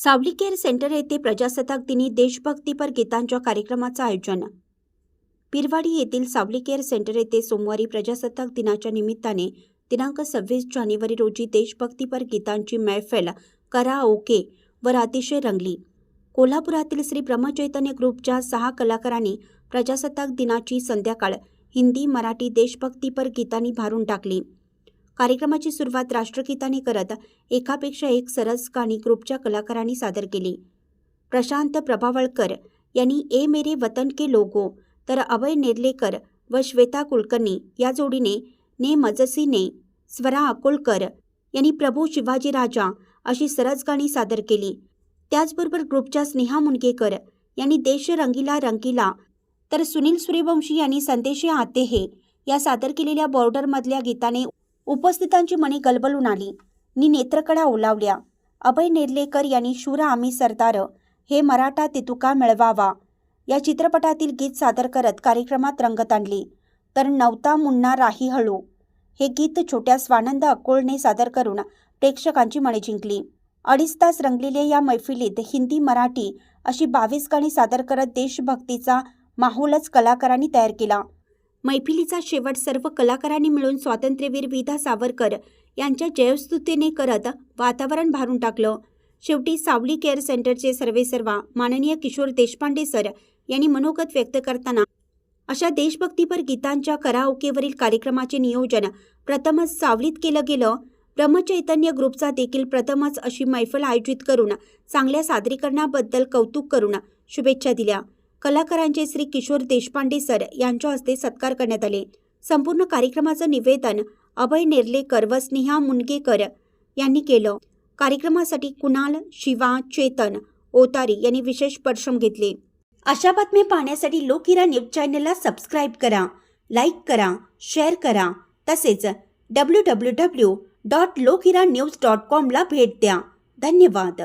सावली care centre येथे प्रजासत्ताक दिनी देशभक्तीपर गीतांच्या कार्यक्रमाचं आयोजन. पिरवाडी येथील सावली केअर सेंटर येथे सोमवारी प्रजासत्ताक दिनाच्या निमित्ताने दिनांक सव्वीस जानेवारी रोजी देशभक्तीपर गीतांची मैफल करा ओके वर अतिशय रंगली. कोल्हापुरातील श्री ब्रह्मचैतन्य ग्रुपच्या सहा कलाकारांनी प्रजासत्ताक दिनाची संध्याकाळ हिंदी मराठी देशभक्तीपर गीतांनी भारून टाकली. कार्यक्रमाची सुरुवात राष्ट्रगीताने करत एकापेक्षा एक सरस गाणी ग्रुपच्या कलाकारांनी सादर केली. प्रशांत प्रभावळकर यांनी ए मेरे वतन के लोगो तर अभय नेर्लेकर व श्वेता कुलकर्णी या जोडीने ने मजसीने स्वरा अकोलकर यांनी प्रभू शिवाजी राजा अशी सरस गाणी सादर केली. त्याचबरोबर ग्रुपच्या स्नेहा मुनगेकर यांनी देश रंगीला रंगीला तर सुनील सूर्यवंशी यांनी संदेशे आते हे या सादर केलेल्या बॉर्डरमधल्या गीताने उपस्थितांची मने गलबलून आली. नि नेत्रकडा ओलावल्या. अभय नेर्लेकर यांनी शूर आम्ही सरदार हे मराठा तितुका मिळवावा. या चित्रपटातील गीत सादर करत कार्यक्रमात रंगत आणली. तर नवता मुन्ना राही हळू. हे गीत छोट्या स्वानंद अक्कोळने सादर करून प्रेक्षकांची मने जिंकली. अडीच तास रंगलेल्या या मैफिलीत हिंदी मराठी अशी बावीस गाणी सादर करत देशभक्तीचा माहोलच कलाकारांनी तयार केला. मैफिलीचा शेवट सर्व कलाकारांनी मिळून स्वातंत्र्यवीर विधा सावरकर यांच्या जयस्तुतीने करत वातावरण भारून टाकलं. शेवटी सावली केअर सेंटरचे सर्वेसर्वा माननीय किशोर देशपांडे सर यांनी मनोगत व्यक्त करताना अशा देशभक्तीपर गीतांच्या कराओकेवरील कार्यक्रमाचे नियोजन प्रथमच सावलीत केलं गेलं. ब्रह्मचैतन्य ग्रुपचा देखील प्रथमच अशी मैफल आयोजित करून चांगल्या सादरीकरणाबद्दल कौतुक करून शुभेच्छा दिल्या. कलाकारांचे श्री किशोर देशपांडे सर यांच्या हस्ते सत्कार करण्यात आले. संपूर्ण कार्यक्रमाचं निवेदन अभय नेर्लेकर व स्नेहा मुनगेकर यांनी केलं. कार्यक्रमासाठी कुणाल शिवा चेतन ओतारी यांनी विशेष परिश्रम घेतले. अशा बातम्या पाहण्यासाठी लोकिरा न्यूज चॅनलला सबस्क्राईब करा लाईक करा शेअर करा. तसेच W W W dot Lokira news dot कॉमला भेट द्या. धन्यवाद.